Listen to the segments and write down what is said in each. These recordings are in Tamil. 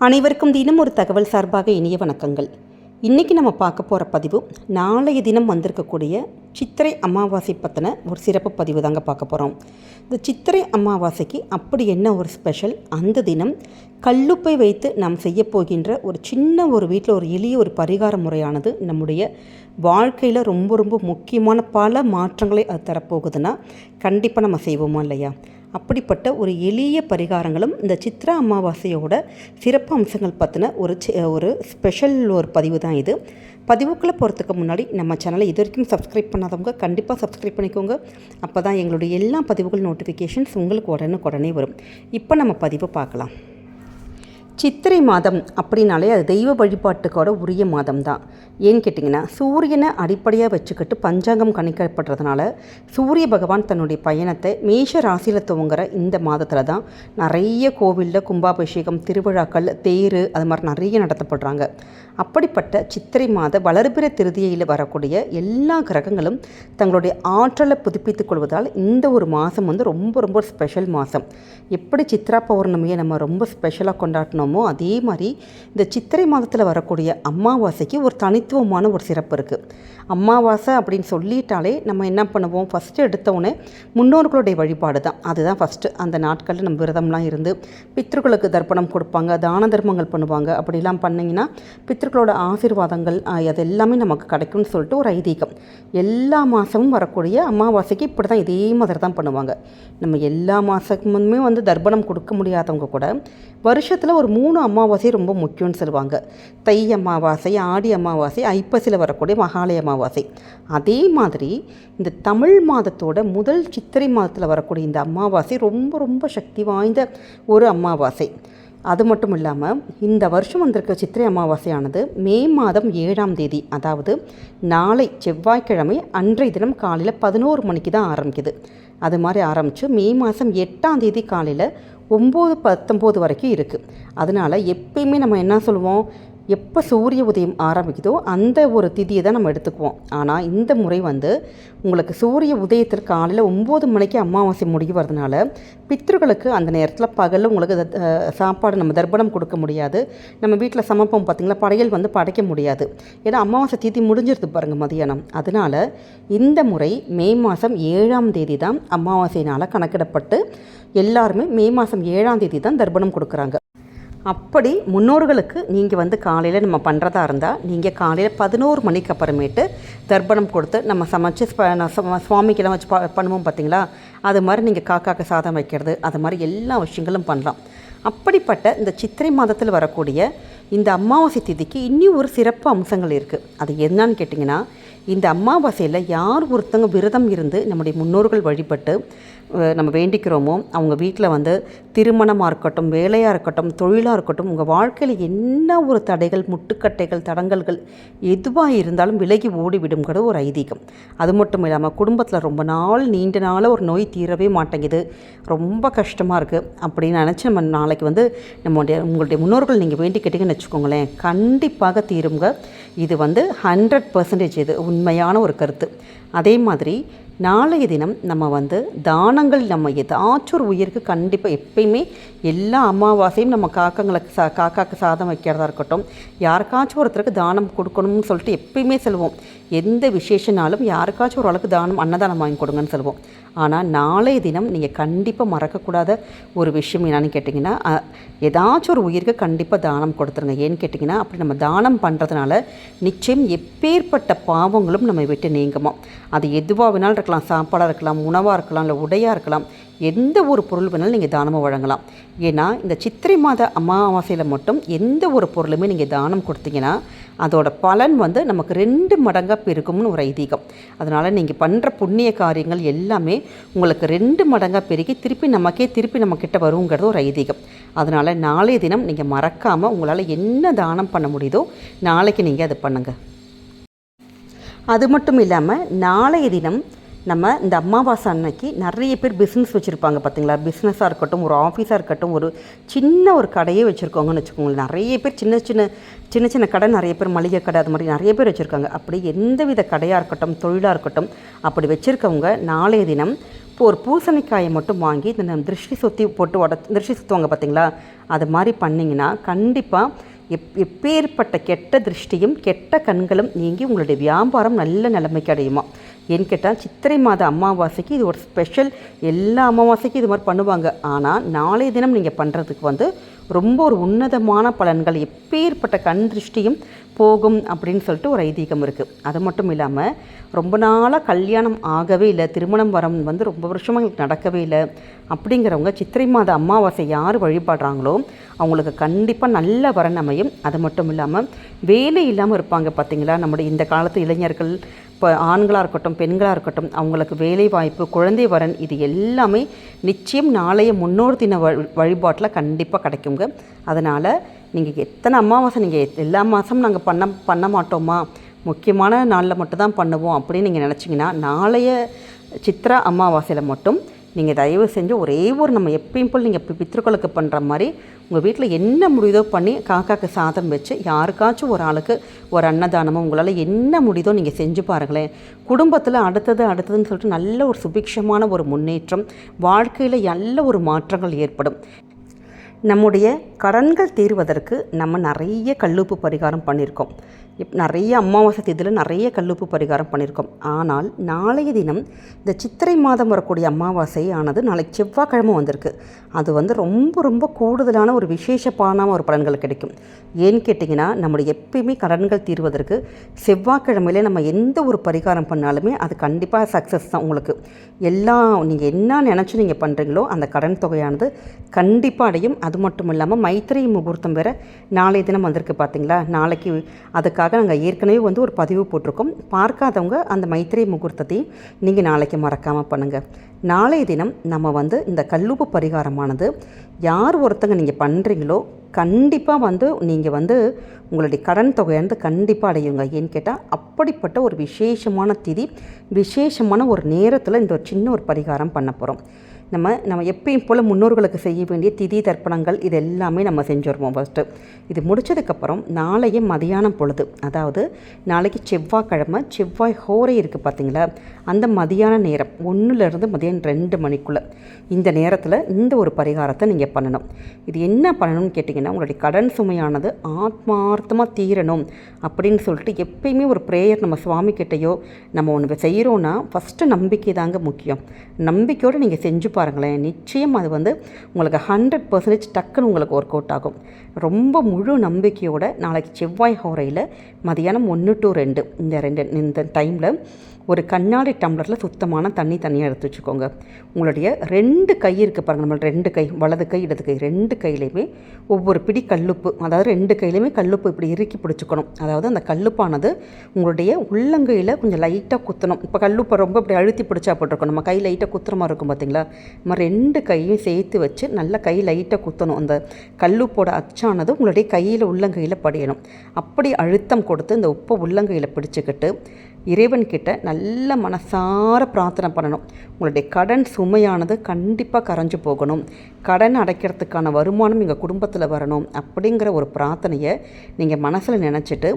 அனைவருக்கும் தினம் ஒரு தகவல் சார்பாக இனிய வணக்கங்கள். இன்றைக்கி நம்ம பார்க்க போகிற பதிவு நாளைய தினம் வந்திருக்கக்கூடிய சித்திரை அமாவாசை பற்றின ஒரு சிறப்பு பதிவு தாங்க பார்க்க போகிறோம் இந்த சித்திரை அமாவாசைக்கு அப்படி என்ன ஒரு ஸ்பெஷல் அந்த தினம் கல்லுப்பை வைத்து நாம் செய்ய போகின்ற ஒரு சின்ன ஒரு வீட்டில் ஒரு எளிய ஒரு பரிகார முறையானது நம்முடைய வாழ்க்கையில் ரொம்ப ரொம்ப முக்கியமான பல மாற்றங்களை அது தரப்போகுதுன்னா கண்டிப்பாக நம்ம செய்வோமா இல்லையா? அப்படிப்பட்ட ஒரு எளிய பரிகாரங்களும் இந்த சித்ரா அமாவாசையோட சிறப்பு அம்சங்கள் பற்றின ஒரு ஒரு ஸ்பெஷல் ஒரு பதிவு தான் இது. பதிவுக்குள்ளே போகிறதுக்கு முன்னாடி நம்ம சேனலை இது வரைக்கும் சப்ஸ்கிரைப் பண்ணாதவங்க கண்டிப்பாக சப்ஸ்கிரைப் பண்ணிக்கோங்க. அப்போ தான் எங்களுடைய எல்லா பதிவுகள் நோட்டிஃபிகேஷன்ஸ் உங்களுக்கு உடனுக்குடனே வரும். இப்போ நம்ம பதிவை பார்க்கலாம். சித்திரை மாதம் அப்படின்னாலே அது தெய்வ வழிபாட்டுக்கோட உரிய மாதம் தான் ஏன்னு கேட்டிங்கன்னா சூரியனை அடிப்படையாக வச்சுக்கிட்டு பஞ்சாங்கம் கணிக்கப்படுறதுனால சூரிய பகவான் தன்னுடைய பயணத்தை மேஷ ராசியில் துவங்குற இந்த மாதத்தில் தான் நிறைய கோவிலில் கும்பாபிஷேகம் திருவிழாக்கள் தேர் அது மாதிரி நிறைய நடத்தப்படுறாங்க. அப்படிப்பட்ட சித்திரை மாத வளர்பிற திருதியில் வரக்கூடிய எல்லா கிரகங்களும் தங்களுடைய ஆற்றலை புதுப்பித்துக் கொள்வதால் இந்த ஒரு மாதம் வந்து ரொம்ப ரொம்ப ஸ்பெஷல் மாதம். எப்படி சித்ரா பௌர்ணமியை நம்ம ரொம்ப ஸ்பெஷலாக கொண்டாடணும்? கொண்டாடினோமோ அதே மாதிரி இந்த சித்திரை மாதத்தில் வரக்கூடிய அமாவாசைக்கு ஒரு தனித்துவமான ஒரு சிறப்பு இருக்குது அமாவாசை அப்படின்னு சொல்லிட்டாலே நம்ம என்ன பண்ணுவோம்? ஃபஸ்ட்டு எடுத்தவுடனே முன்னோர்களுடைய வழிபாடு தான். அதுதான் ஃபஸ்ட்டு அந்த நாட்களில் நம்ம விரதம்லாம் இருந்து பித்ருக்களுக்கு தர்ப்பணம் கொடுப்பாங்க. தான தர்மங்கள் பண்ணுவாங்க. அப்படிலாம் பண்ணிங்கன்னா பித்ருக்களோட ஆசீர்வாதங்கள் அது எல்லாமே நமக்கு கிடைக்கும்னு சொல்லிட்டு ஒரு ஐதீகம். எல்லா மாதமும் வரக்கூடிய அமாவாசைக்கு இப்படி தான் இதே மாதிரி தான் பண்ணுவாங்க. நம்ம எல்லா மாதமுமே வந்து தர்ப்பணம் கொடுக்க முடியாதவங்க கூட வருஷத்தில் ஒரு மூணு அமாவாசை ரொம்ப முக்கியம்னு சொல்லுவாங்க. தை அமாவாசை ஆடி அமாவாசை ஐப்பசியில் வரக்கூடிய மகாலய அமாவாசை அதே மாதிரி இந்த தமிழ் மாதத்தோட முதல் சித்திரை மாதத்தில் வரக்கூடிய இந்த அமாவாசை ரொம்ப ரொம்ப சக்தி வாய்ந்த ஒரு அமாவாசை. அது மட்டும் இல்லாமல் இந்த வருஷம் வந்திருக்க சித்திரை அமாவாசையானது மே மாதம் ஏழாம் தேதி அதாவது நாளை செவ்வாய்க்கிழமை அன்றைய தினம் காலையில் பதினோரு மணிக்கு தான் ஆரம்பிக்குது. அது மாதிரி ஆரம்பித்து மே மாதம் எட்டாம் தேதி காலையில் ஒம்பது பத்தொம்போது வரைக்கும் இருக்குது அதனால் எப்பயுமே நம்ம என்ன சொல்லுவோம்? எப்போ சூரிய உதயம் ஆரம்பிக்குதோ அந்த ஒரு திதியை தான் நம்ம எடுத்துக்குவோம். ஆனால் இந்த முறை வந்து உங்களுக்கு சூரிய உதயத்திற்கு காலையில் ஒம்பது மணிக்கு அமாவாசை முடிவு வரதுனால பித்ருக்களுக்கு அந்த நேரத்தில் பகலில் உங்களுக்கு சாப்பாடு நம்ம தர்ப்பணம் கொடுக்க முடியாது. நம்ம வீட்டில் சமைப்போம் பார்த்திங்களா படையல் வந்து படைக்க முடியாது. ஏன்னா அமாவாசை திதி முடிஞ்சிருது பாருங்கள் மதியானம். அதனால் இந்த முறை மே மாதம் ஏழாம் தேதி தான் அமாவாசையினால் கணக்கிடப்பட்டு எல்லாருமே மே மாதம் ஏழாம் தேதி தான் தர்ப்பணம் கொடுக்குறாங்க. அப்படி முன்னோர்களுக்கு நீங்கள் வந்து காலையில் நம்ம பண்ணுறதா இருந்தால் நீங்கள் காலையில் பதினோரு மணிக்கு அப்புறமேட்டு தர்ப்பணம் கொடுத்து நம்ம சமைச்சு சுவாமிக்கெல்லாம் வச்சு ப- பண்ணுவோம் பார்த்தீங்களா அது மாதிரி நீங்கள் காக்காக்கு சாதம் வைக்கிறது அது மாதிரி எல்லா விஷயங்களும் பண்ணலாம். அப்படிப்பட்ட இந்த சித்திரை மாதத்தில் வரக்கூடிய இந்த அமாவாசை திதிக்கு இன்னும் ஒரு சிறப்பு அம்சங்கள் இருக்குது அது என்னன்னு கேட்டிங்கன்னா இந்த அமாவாசையில் யார் ஒருத்தங்க விரதம் இருந்து நம்முடைய முன்னோர்கள் வழிபட்டு நம்ம வேண்டிக்கிறோமோ அவங்க வீட்டில் வந்து திருமணமாக இருக்கட்டும் வேலையாக இருக்கட்டும் தொழிலாக இருக்கட்டும் உங்கள் வாழ்க்கையில் என்ன ஒரு தடைகள் முட்டுக்கட்டைகள் தடங்கல்கள் எதுவாக இருந்தாலும் விலகி ஓடிவிடும்ங்கிறது ஒரு ஐதீகம். அது மட்டும் இல்லாமல் குடும்பத்தில் ரொம்ப நாள் நீண்ட நாள் ஒரு நோய் தீரவே மாட்டேங்குது. ரொம்ப கஷ்டமாக இருக்குது அப்படின்னு நினச்சி நம்ம நாளைக்கு வந்து நம்மளுடைய உங்களுடைய முன்னோர்கள் நீங்கள் வேண்டிக்கிட்டீங்கன்னு வச்சுக்கோங்களேன் கண்டிப்பாக தீருங்க. இது வந்து ஹண்ட்ரட் பர்சன்டேஜ் இது உண்மையான ஒரு கருத்து. அதே மாதிரி நாளைய தினம் நம்ம வந்து தானங்கள் நம்ம ஏதாச்சும் ஒரு உயிருக்கு கண்டிப்பாக எப்பயுமே எல்லா அமாவாசையும் நம்ம காக்கங்களுக்கு சா காக்காக்கு சாதம் வைக்கிறதா இருக்கட்டும் யாருக்காச்சும் ஒருத்தருக்கு தானம் கொடுக்கணும்னு சொல்லிட்டு எப்பயுமே சொல்லுவோம். எந்த விசேஷனாலும் யாருக்காச்சும் ஓரளவுக்கு தானம் அன்னதானம் வாங்கி கொடுங்கன்னு சொல்லுவோம். ஆனால் நாளைய தினம் நீங்கள் கண்டிப்பாக மறக்கக்கூடாத ஒரு விஷயம் என்னென்னு கேட்டிங்கன்னா ஏதாச்சும் ஒரு உயிருக்கு கண்டிப்பாக தானம் கொடுத்துருங்க. ஏன்னு கேட்டிங்கன்னா அப்படி நம்ம தானம் பண்ணுறதுனால நிச்சயம் எப்பேற்பட்ட பாவங்களும் நம்ம விட்டு நீங்குமா? அது எதுவாக வேணாலும் இருக்கலாம் சாப்பாடாக இருக்கலாம் உணவாக இருக்கலாம் இல்லை உடையாக இருக்கலாம் எந்த ஒரு பொருள் வேணாலும் நீங்கள் தானமாக வழங்கலாம். ஏன்னா இந்த சித்திரை மாத அமாவாசையில் மட்டும் எந்த ஒரு பொருளுமே நீங்கள் தானம் கொடுத்தீங்கன்னா அதோட பலன் வந்து நமக்கு ரெண்டு மடங்காக பெருகும்னு ஒரு ஐதீகம். அதனால் நீங்கள் பண்ணுற புண்ணிய காரியங்கள் எல்லாமே உங்களுக்கு ரெண்டு மடங்காக பெருகி திருப்பி நமக்கே திருப்பி நம்மக்கிட்ட வருங்கிறது ஒரு ஐதீகம். அதனால் நாளைய தினம் நீங்கள் மறக்காமல் உங்களால் என்ன தானம் பண்ண முடியுதோ நாளைக்கு நீங்கள் அதை பண்ணுங்கள் அது மட்டும் இல்லாமல் நாளைய தினம் நம்ம இந்த அமாவாசை அன்னைக்கு நிறைய பேர் பிஸ்னஸ் வச்சுருப்பாங்க பார்த்தீங்களா பிஸ்னஸாக இருக்கட்டும் ஒரு ஆஃபீஸாக இருக்கட்டும் ஒரு சின்ன ஒரு கடையே வச்சுருக்கோங்கன்னு வச்சுக்கோங்களேன். நிறைய பேர் சின்ன சின்ன சின்ன சின்ன கடை நிறைய பேர் மளிகை கடை அது மாதிரி நிறைய பேர் வச்சுருக்காங்க. அப்படி எந்தவித கடையாக இருக்கட்டும் தொழிலாக இருக்கட்டும் அப்படி வச்சுருக்கவங்க நாளைய தினம் இப்போ ஒரு பூசணிக்காயை மட்டும் வாங்கி இந்த திருஷ்டி சுற்றி போட்டு உட திருஷ்டி சுற்றுவாங்க பார்த்தீங்களா அது மாதிரி பண்ணிங்கன்னா கண்டிப்பாக எப் எப்பேற்பட்ட கெட்ட திருஷ்டியும் கெட்ட கண்களும் நீங்கி உங்களுடைய வியாபாரம் நல்ல நிலைமைக்கு அடையுமா? ஏன்னு கேட்டால் சித்திரை மாத அமாவாசைக்கு இது ஒரு ஸ்பெஷல் எல்லா அமாவாசைக்கும் இது மாதிரி பண்ணுவாங்க. ஆனால் நாளைய தினம் நீங்கள் பண்ணுறதுக்கு வந்து ரொம்ப ஒரு உன்னதமான பலன்கள் எப்பேற்பட்ட கண் திருஷ்டியும் போகும் அப்படின்னு சொல்லிட்டு ஒரு ஐதீகம் இருக்குது அது மட்டும் இல்லாமல் ரொம்ப நாளாக கல்யாணம் ஆகவே இல்லை திருமணம் வரம் வந்து ரொம்ப வருஷமாக நடக்கவே இல்லை அப்படிங்கிறவங்க சித்திரை மாத அமாவாசை யார் வழிபடுறாங்களோ அவங்களுக்கு கண்டிப்பாக நல்ல வரன் அமையும். அது மட்டும் இல்லாமல் வேலை இல்லாமல் இருப்பாங்க பார்த்தீங்களா நம்முடைய இந்த காலத்து இளைஞர்கள் இப்போ ஆண்களாக இருக்கட்டும் பெண்களாக இருக்கட்டும் அவங்களுக்கு வேலை வாய்ப்பு குழந்தை வரன் இது எல்லாமே நிச்சயம் நாளைய முன்னோர் தின வழி வழிபாட்டில் கண்டிப்பாக கிடைக்குங்க. அதனால் நீங்கள் எத்தனை அமாவாசை நீங்கள் எல்லா மாதம் நாங்கள் பண்ண பண்ண மாட்டோமா? முக்கியமான நாளில் மட்டும்தான் பண்ணுவோம் அப்படின்னு நீங்கள் நினச்சிங்கன்னா நாளைய சித்ரா அமாவாசையில் மட்டும் நீங்கள் தயவு செஞ்சு ஒரே ஒரு நம்ம எப்பயும் போல் நீங்கள் பி- பண்ணுற மாதிரி உங்கள் வீட்டில் என்ன முடியுதோ பண்ணி காக்காக்கு சாதம் வச்சு யாருக்காச்சும் ஒரு ஆளுக்கு ஒரு அன்னதானமோ உங்களால் என்ன முடியுதோ நீங்கள் செஞ்சு பாருங்களேன். குடும்பத்தில் அடுத்தது அடுத்ததுன்னு சொல்லிட்டு நல்ல ஒரு சுபிக்ஷமான ஒரு முன்னேற்றம் வாழ்க்கையில் நல்ல ஒரு மாற்றங்கள் ஏற்படும். நம்முடைய கடன்கள் தீர்வதற்கு நம்ம நிறைய கல்லுப்பு பரிகாரம் பண்ணியிருக்கோம். இப் நிறைய அமாவாசை தேதியில் நிறைய கல்லுப்பு பரிகாரம் பண்ணியிருக்கோம். ஆனால் நாளைய தினம் இந்த சித்திரை மாதம் வரக்கூடிய அமாவாசை ஆனது நாளைக்கு செவ்வாய்க்கிழமை வந்திருக்கு. அது வந்து ரொம்ப ரொம்ப கூடுதலான ஒரு விசேஷப்பான ஒரு பலன்கள் கிடைக்கும். ஏன்னு கேட்டிங்கன்னா நம்முடைய எப்பயுமே கடன்கள் தீர்வதற்கு செவ்வாய்க்கிழமையில நம்ம எந்த ஒரு பரிகாரம் பண்ணாலுமே அது கண்டிப்பாக சக்ஸஸ் தான் உங்களுக்கு. எல்லாம் நீங்கள் என்ன நினச்சி நீங்கள் பண்ணுறீங்களோ அந்த கடன் தொகையானது கண்டிப்பாக அடையும். அது அது மட்டும் இல்லாமல் மைத்திரை முகூர்த்தம் வேறு நாளைய தினம் வந்திருக்கு பார்த்தீங்களா நாளைக்கு அதுக்காக நாங்கள் ஏற்கனவே வந்து ஒரு பதிவு போட்டிருக்கோம். பார்க்காதவங்க அந்த மைத்திரை முகூர்த்தத்தை நீங்கள் நாளைக்கு மறக்காமல் பண்ணுங்கள் நாளைய தினம் நம்ம வந்து இந்த கல்லுப்பு பரிகாரமானது யார் ஒருத்தங்க நீங்கள் பண்ணுறீங்களோ கண்டிப்பாக வந்து நீங்கள் வந்து உங்களுடைய கடன் தொகையானது கண்டிப்பாக அடையுங்க. ஏன்னு கேட்டால் அப்படிப்பட்ட ஒரு விசேஷமான திதி விசேஷமான ஒரு நேரத்தில் இந்த ஒரு சின்ன ஒரு பரிகாரம் பண்ண போகிறோம் நம்ம நம்ம எப்பயும் போல் முன்னோர்களுக்கு செய்ய வேண்டிய திதி தர்ப்பணங்கள் இது எல்லாமே நம்ம செஞ்சுருவோம் ஃபஸ்ட்டு இது முடிச்சதுக்கப்புறம் நாளைய மதியானம் பொழுது அதாவது நாளைக்கு செவ்வாய்க்கிழமை செவ்வாய் ஹோரை இருக்குது பார்த்தீங்களா அந்த மதியான நேரம் ஒன்றுலேருந்து மதியானம் ரெண்டு மணிக்குள்ளே. இந்த நேரத்தில் இந்த ஒரு பரிகாரத்தை நீங்கள் பண்ணணும். இது என்ன பண்ணணும்னு கேட்டிங்கன்னா உங்களுடைய கடன் சுமையானது ஆத்மார்த்தமாக தீரணும் அப்படின்னு சொல்லிட்டு எப்பயுமே ஒரு ப்ரேயர் நம்ம சுவாமி கிட்டேயோ நம்ம ஒன்று செய்கிறோன்னா ஃபஸ்ட்டு நம்பிக்கை தாங்க முக்கியம். நம்பிக்கையோடு நீங்கள் செஞ்சு பாருங்களேன். நிச்சயம் அது வந்து உங்களுக்கு ஹண்ட்ரட் பர்சன்டேஜ் டக்குன்னு உங்களுக்கு ஒர்க் அவுட் ஆகும். ரொம்ப முழு நம்பிக்கையோட நாளைக்கு செவ்வாய் ஹோரையில் மதியானம் ஒன்று டு ரெண்டு. இந்த ரெண்டு இந்த டைமில் ஒரு கண்ணாடி டம்ளரில் சுத்தமான தண்ணி தனியாக எடுத்து வச்சுக்கோங்க. உங்களுடைய ரெண்டு கை இருக்குது பாருங்கள் நம்ம ரெண்டு கை வலது கை இடது கை ரெண்டு கையிலையுமே ஒவ்வொரு பிடி கல்லுப்பு அதாவது ரெண்டு கையிலையுமே கல்லுப்பு இப்படி இறுக்கி பிடிச்சிக்கணும். அதாவது அந்த கல்லுப்பானது உங்களுடைய உள்ளங்கையில் கொஞ்சம் லைட்டாக குத்தணும். இப்போ கல்லுப்பை ரொம்ப இப்படி அழுத்தி பிடிச்சா போட்டிருக்கோம். நம்ம கை லைட்டாக குத்துற மாதிரி இருக்கும் பார்த்தீங்களா நம்ம ரெண்டு கையும் சேர்த்து வச்சு நல்லா கை லைட்டாக குத்தணும். அந்த கல்லுப்போட அச்சானது உங்களுடைய கையில் உள்ளங்கையில் படியணும். அப்படி அழுத்தம் கொடுத்து இந்த உப்பை உள்ளங்கையில் பிடிச்சிக்கிட்டு இறைவன்கிட்ட நல்ல மனசார பிரார்த்தனை பண்ணணும். உங்களுடைய கடன் சுமையானது கண்டிப்பாக கரைஞ்சு போகணும். கடன் அடைக்கிறதுக்கான வருமானம் எங்கள் குடும்பத்தில் வரணும் அப்படிங்கிற ஒரு பிரார்த்தனையை நீங்கள் மனசில் நினச்சிட்டு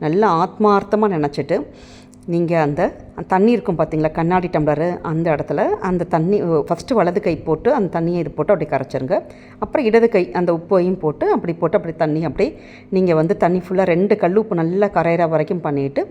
நல்லா ஆத்மார்த்தமாக நினச்சிட்டு நீங்கள் அந்த தண்ணி இருக்கும் பார்த்தீங்களா கண்ணாடி டம்ளரு அந்த இடத்துல அந்த தண்ணி ஃபஸ்ட்டு வலது கை போட்டு அந்த தண்ணியை இது போட்டு அப்படி கரைச்சிருங்க. அப்புறம் இடது கை அந்த உப்பையும் போட்டு அப்படி போட்டு அப்படி தண்ணி அப்படி நீங்கள் வந்து தண்ணி ஃபுல்லாக ரெண்டு கல் உப்பு நல்லா கரையிற வரைக்கும் பண்ணிவிட்டு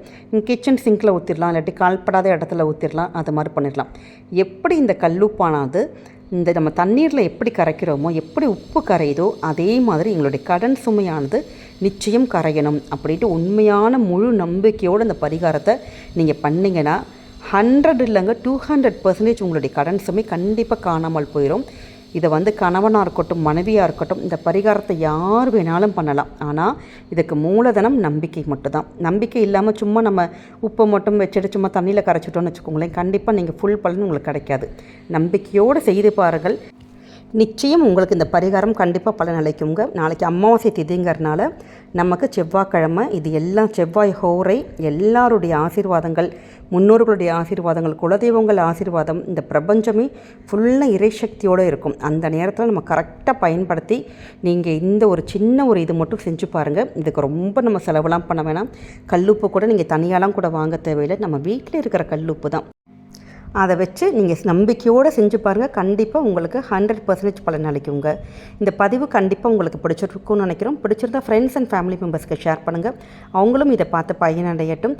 கிச்சன் சிங்கில் ஊற்றிடலாம் இல்லாட்டி கால்படாத இடத்துல ஊற்றிடலாம் அது மாதிரி பண்ணிடலாம் எப்படி இந்த கல்லுப்பானது இந்த நம்ம தண்ணீரில் எப்படி கரைக்கிறோமோ எப்படி உப்பு கரையுதோ அதே மாதிரி எங்களுடைய கடன் சுமையானது நிச்சயம் கரையணும் அப்படின்ட்டு உண்மையான முழு நம்பிக்கையோடு இந்த பரிகாரத்தை நீங்கள் பண்ணீங்கன்னா ஹண்ட்ரட் இல்லைங்க டூ ஹண்ட்ரட் பர்சன்டேஜ் உங்களுடைய கடன் சுமை கண்டிப்பாக காணாமல் போயிடும் இதை வந்து கணவனாக இருக்கட்டும் மனைவியாக இருக்கட்டும் இந்த பரிகாரத்தை யார் வேணாலும் பண்ணலாம். ஆனால் இதுக்கு மூலதனம் நம்பிக்கை மட்டும்தான். நம்பிக்கை இல்லாமல் சும்மா நம்ம உப்பை மட்டும் வச்சுட்டு சும்மா தண்ணியில் கரைச்சிட்டோம்னு வச்சுக்கோங்களேன் கண்டிப்பாக நீங்கள் ஃபுல் பலன் உங்களுக்கு கிடைக்காது. நம்பிக்கையோடு செய்து பாருங்கள். நிச்சயம் உங்களுக்கு இந்த பரிகாரம் கண்டிப்பாக பலன் அளிக்குங்க. நாளைக்கு அமாவாசை திதிங்கிறனால நமக்கு செவ்வாய்க்கிழமை இது எல்லாம் செவ்வாய் ஹோரை எல்லாருடைய ஆசீர்வாதங்கள் முன்னோர்களுடைய ஆசீர்வாதங்கள் குலதெய்வங்கள் ஆசீர்வாதம் இந்த பிரபஞ்சமே ஃபுல்லாக இறைசக்தியோடு இருக்கும். அந்த நேரத்தில் நம்ம கரெக்டாக பயன்படுத்தி நீங்கள் இந்த ஒரு சின்ன ஒரு இது மட்டும் செஞ்சு பாருங்கள் இதுக்கு ரொம்ப நம்ம செலவெல்லாம் பண்ண வேணாம். கல்லுப்பு கூட நீங்கள் தனியாலாம் கூட வாங்க தேவையில்லை. நம்ம வீட்டில் இருக்கிற கல்லுப்பு தான். அதை வச்சு நீங்கள் நம்பிக்கையோடு செஞ்சு பாருங்கள் கண்டிப்பாக உங்களுக்கு ஹண்ட்ரட் பர்சன்டேஜ் பலன் அளிக்குங்க. இந்த பதிவு கண்டிப்பாக உங்களுக்கு பிடிச்சிருக்கும்னு நினைக்கிறோம். பிடிச்சிருந்தா ஃப்ரெண்ட்ஸ் அண்ட் ஃபேமிலி மெம்பர்ஸ்க்கு ஷேர் பண்ணுங்கள் அவங்களும் இதை பார்த்து பயனடையட்டும்.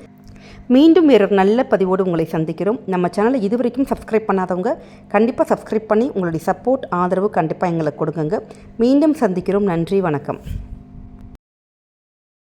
மீண்டும் வேறு நல்ல பதிவோடு உங்களை சந்திக்கிறோம். நம்ம சேனலை இதுவரைக்கும் சப்ஸ்கிரைப் பண்ணாதவங்க கண்டிப்பாக சப்ஸ்கிரைப் பண்ணி உங்களுடைய சப்போர்ட் ஆதரவு கண்டிப்பாக எங்களுக்கு கொடுங்க மீண்டும் சந்திக்கிறோம். நன்றி வணக்கம்.